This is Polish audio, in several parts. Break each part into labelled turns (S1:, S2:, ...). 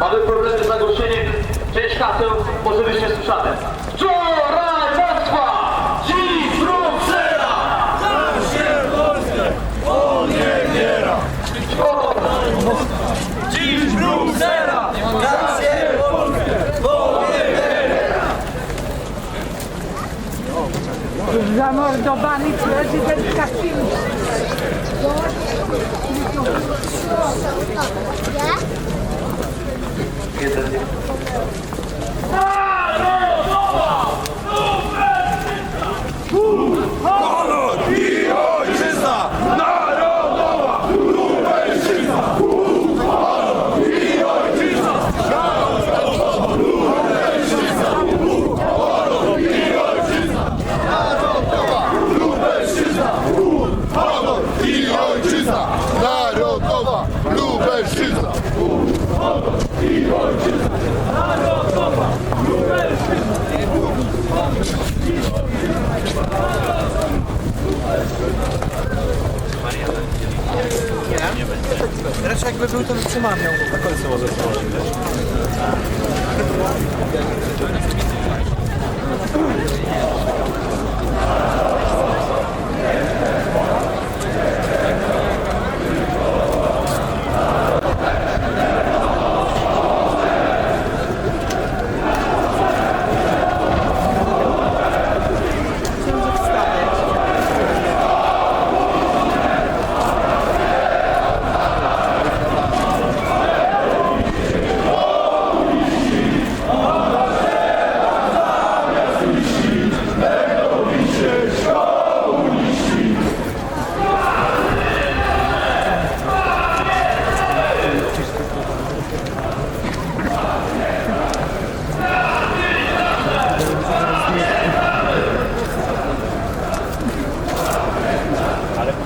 S1: Mamy problemy z nagłoszeniem. Część haseł może być niesłyszane. Wczoraj Moskwa! Dziś Bruksela!
S2: Zamordowany prezydent
S3: i nie będzie.
S4: Raczej jakby był, to by przemawiał. Na końcu może złożyć,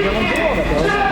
S4: Yanımda mı ona?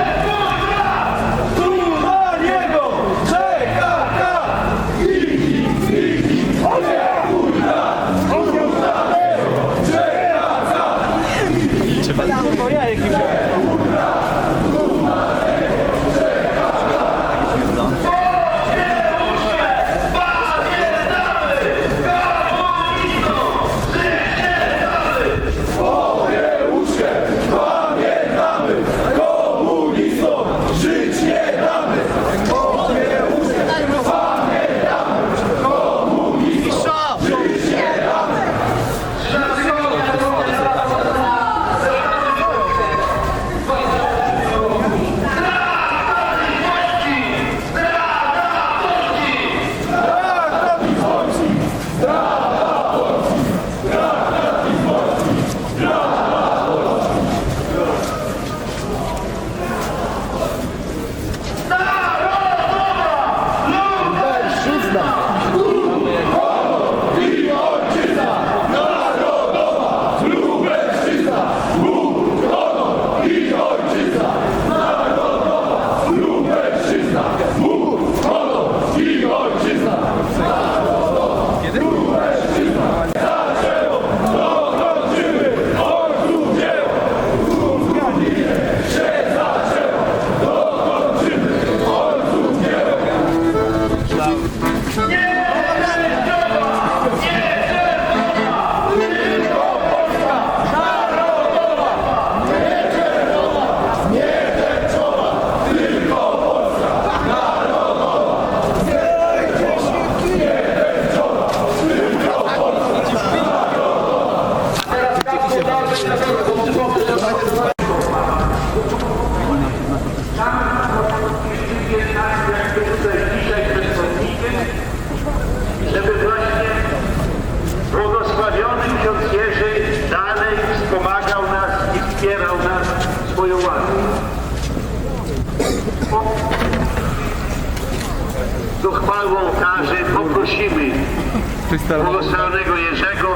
S5: Błogosławionego Jerzego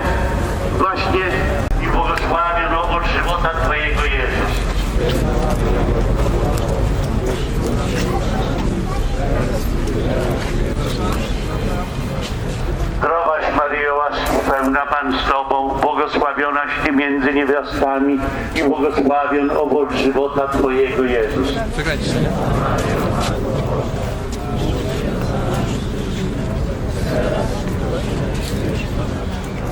S5: właśnie i błogosławiono od żywota Twojego Jezus. Zdrowaś Maryjo, łaski pełna Pan z Tobą, błogosławionaś Ty między niewiastami i błogosławion owoc żywota Twojego Jezus.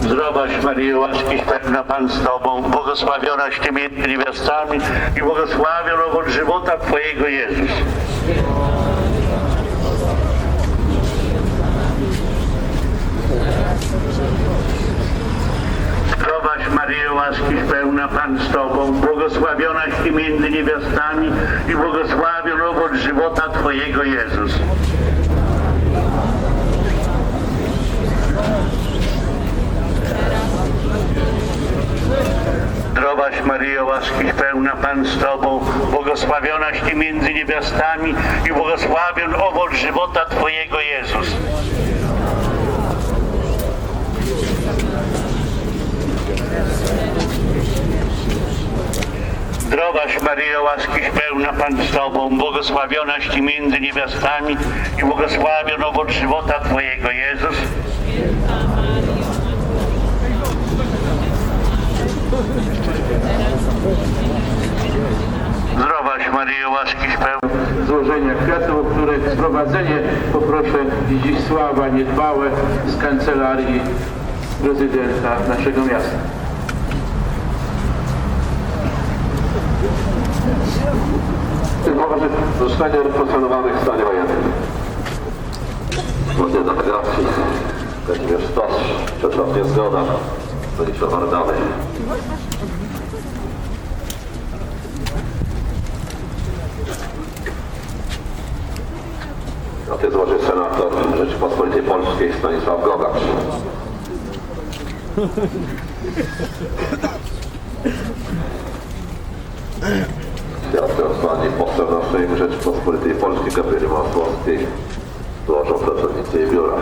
S5: Zdrowaś Maryjo, łaski pełna Pan z Tobą, błogosławionaś Ty między niewiastami i błogosławion owoc żywota Twojego Jezus. Zdrowaś Maryjo, łaski pełna Pan z Tobą, błogosławionaś Ty między niewiastami i błogosławion owoc żywota Twojego Jezus. Zdrowaś Maryjo, łaski pełna Pan z Tobą, błogosławionaś Ty między niewiastami i błogosławion owoc żywota Twojego Jezus. Zdrowaś Maryjo, łaskiś pełna Pan z Tobą, błogosławionaś Ty między niewiastami i błogosławion owoc żywota Twojego Jezus. Maryjo, łaskiś pełna
S6: złożenia kwiatów, o których sprowadzenie poproszę Zdzisława Niedbałe z kancelarii prezydenta naszego miasta.
S7: Informacji zostanie rozpoczętowanych w stanie wojennym. Zgodnie do delegacji Kazimierz Stos, Czesław Niezgoda, Stanisław Wardany. Na ty złoży senator Rzeczypospolitej Polskiej Stanisław Gogacz. Kwiaty osłanie poseł na Sejm Rzeczypospolitej Polskiej Gabrieli Masłowskiej złożą pracownicy jej biura.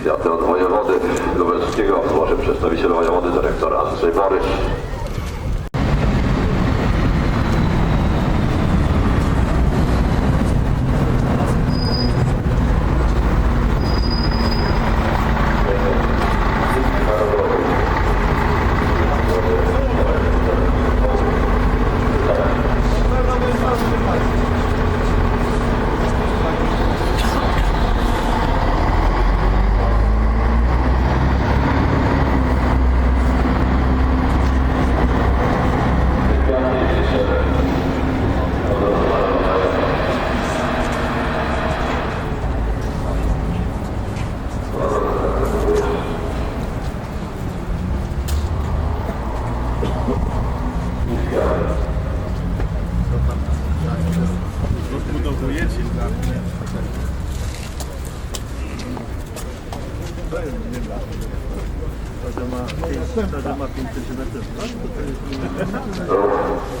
S7: Kwiaty od wojewody lubelskiego złoży przedstawiciel wojewody dyrektor Andrzej Borysz.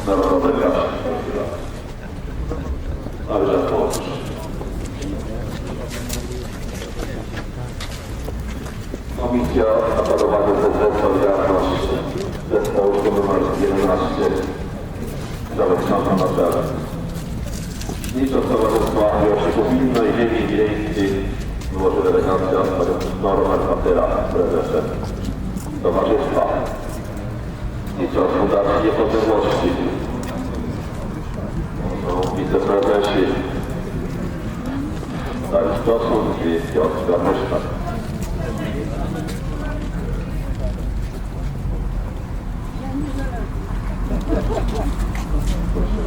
S7: Narodowy Rad. Należy odpocząć. Komisja Aparowania Zespołu Solidarność Zespołu nr 11 Zależna na czele. Niczym Towarzystwa Miłości Gminnej Ziemi Wiejskiej delegacja Norbert Patera, prezesem Towarzystwa. Niczym Fundacji Niepodległości. Są wiceprezesi Dariusz Kosun i Piotr Garmuszka.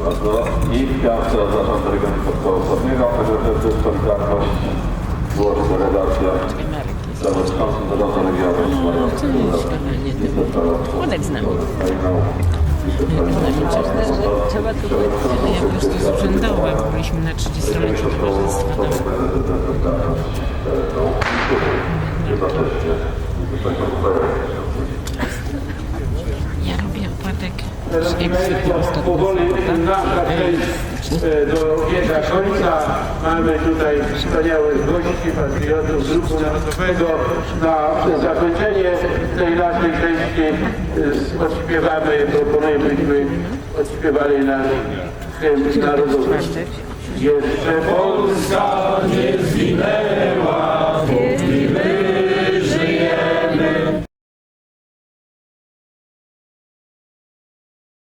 S7: bardzo. I piątce zarząd regionu podkołowego, PGZ Solidarność złoży delegacja przewodniczącym zarządu regionu
S8: Ładek znam. Trzeba to ja po prostu z urzędowa, bo byliśmy na 30-leciu towarzystwa. Ja robię opłatek z
S6: e, dobiega końca. mamy tutaj wspaniałych gości, patriotów z ruchu narodowego. Na zakończenie tej naszej części y, odśpiewamy, proponuję, byśmy odśpiewali nasz hymn narodowy. Jeszcze Polska nie zginęła,